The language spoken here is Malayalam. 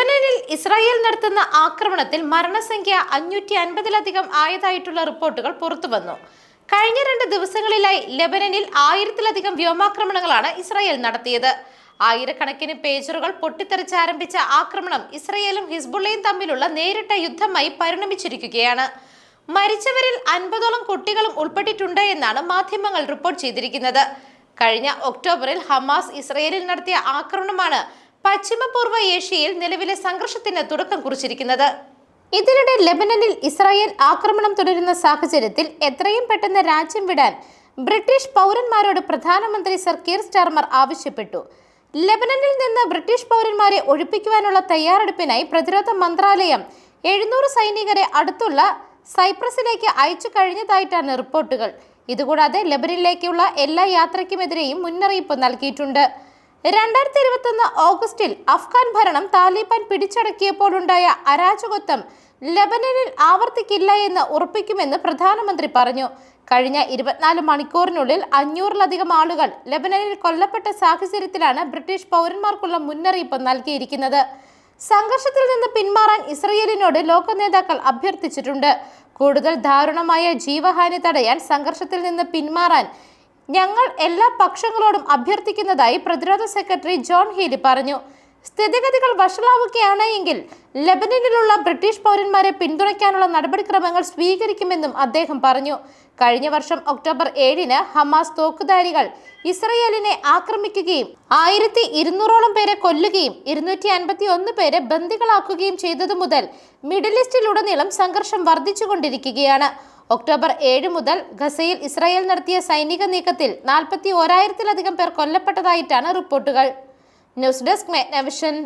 ലെബനനിൽ ഇസ്രായേൽ നടത്തുന്ന ആക്രമണത്തിൽ മരണസംഖ്യ അഞ്ഞൂറ്റി അൻപതിലധികം ആയതായിട്ടുള്ള റിപ്പോർട്ടുകൾ പുറത്തുവന്നു. കഴിഞ്ഞ രണ്ട് ദിവസങ്ങളിലായി ലെബനനിൽ ആയിരത്തിലധികം വ്യോമാക്രമണങ്ങളാണ് ഇസ്രായേൽ നടത്തിയത്. ആയിരക്കണക്കിന് പേജറുകൾ പൊട്ടിത്തെറിച്ച് ആരംഭിച്ച ആക്രമണം ഇസ്രയേലും ഹിസ്ബുള്ളയും തമ്മിലുള്ള നേരിട്ട യുദ്ധമായി പരിണമിച്ചിരിക്കുകയാണ്. മരിച്ചവരിൽ അൻപതോളം കുട്ടികളും ഉൾപ്പെട്ടിട്ടുണ്ട് എന്നാണ് മാധ്യമങ്ങൾ റിപ്പോർട്ട് ചെയ്തിരിക്കുന്നത്. കഴിഞ്ഞ ഒക്ടോബറിൽ ഹമാസ് ഇസ്രയേലിൽ നടത്തിയ ആക്രമണമാണ് പശ്ചിമപൂർവ ഏഷ്യയിൽ നിലവിലെ സംഘർഷത്തിന് തുടക്കം കുറിച്ചിരിക്കുന്നത്. ഇതിനിടെ ലെബനനിൽ ഇസ്രായേൽ ആക്രമണം തുടരുന്ന സാഹചര്യത്തിൽ എത്രയും പെട്ടെന്ന് രാജ്യം വിടാൻ ബ്രിട്ടീഷ് പൗരന്മാരോട് പ്രധാനമന്ത്രി സർ കീർ സ്റ്റാർമർ ആവശ്യപ്പെട്ടു. ലെബനനിൽ നിന്ന് ബ്രിട്ടീഷ് പൗരന്മാരെ ഒഴിപ്പിക്കുവാനുള്ള തയ്യാറെടുപ്പിനായി പ്രതിരോധ മന്ത്രാലയം എഴുന്നൂറ് സൈനികരെ അടുത്തുള്ള സൈപ്രസിലേക്ക് അയച്ചു കഴിഞ്ഞതായിട്ടാണ് റിപ്പോർട്ടുകൾ. ഇതുകൂടാതെ ലെബനിലേക്കുള്ള എല്ലാ യാത്രയ്ക്കുമെതിരെയും മുന്നറിയിപ്പ് നൽകിയിട്ടുണ്ട്. രണ്ടായിരത്തി ഇരുപത്തൊന്ന് ഓഗസ്റ്റിൽ അഫ്ഗാൻ ഭരണം താലിബാൻ പിടിച്ചടക്കിയപ്പോഴുണ്ടായ അരാജകത്വം ലബനനിൽ ആവർത്തിക്കില്ല എന്ന് ഉറപ്പിക്കുമെന്ന് പ്രധാനമന്ത്രി പറഞ്ഞു. കഴിഞ്ഞ ഇരുപത്തിനാല് മണിക്കൂറിനുള്ളിൽ അഞ്ഞൂറിലധികം ആളുകൾ ലബനനിൽ കൊല്ലപ്പെട്ട സാഹചര്യത്തിലാണ് ബ്രിട്ടീഷ് പൗരന്മാർക്കുള്ള മുന്നറിയിപ്പ് നൽകിയിരിക്കുന്നത്. സംഘർഷത്തിൽ നിന്ന് പിന്മാറാൻ ഇസ്രയേലിനോട് ലോക നേതാക്കൾ അഭ്യർത്ഥിച്ചിട്ടുണ്ട്. കൂടുതൽ ദാരുണമായ ജീവഹാനി തടയാൻ സംഘർഷത്തിൽ നിന്ന് പിന്മാറാൻ ഞങ്ങൾ എല്ലാ പക്ഷങ്ങളോടും അഭ്യർത്ഥിക്കുന്നതായി പ്രതിരോധ സെക്രട്ടറി ജോൺ ഹീലി പറഞ്ഞു. സ്ഥിതിഗതികൾ വഷളാവുകയാണ് എങ്കിൽ ലബനനിലുള്ള ബ്രിട്ടീഷ് പൗരന്മാരെ പിന്തുണയ്ക്കാനുള്ള നടപടിക്രമങ്ങൾ സ്വീകരിക്കുമെന്നും അദ്ദേഹം പറഞ്ഞു. കഴിഞ്ഞ വർഷം ഒക്ടോബർ ഏഴിന് ഹമാസ് തോക്കുധാരികൾ ഇസ്രയേലിനെ ആക്രമിക്കുകയും ആയിരത്തി ഇരുന്നൂറോളം പേരെ കൊല്ലുകയും ഇരുന്നൂറ്റി അൻപത്തി ഒന്ന് പേരെ ബന്ദികളാക്കുകയും ചെയ്തതു മുതൽ മിഡിൽ ഈസ്റ്റിലുടനീളം സംഘർഷം വർദ്ധിച്ചുകൊണ്ടിരിക്കുകയാണ്. ഒക്ടോബർ ഏഴ് മുതൽ ഗസയിൽ ഇസ്രായേൽ നടത്തിയ സൈനിക നീക്കത്തിൽ നാൽപ്പത്തി ഓരായിരത്തിലധികം പേർ കൊല്ലപ്പെട്ടതായിട്ടാണ് റിപ്പോർട്ടുകൾ. News desk മെഗ്നവിഷൻ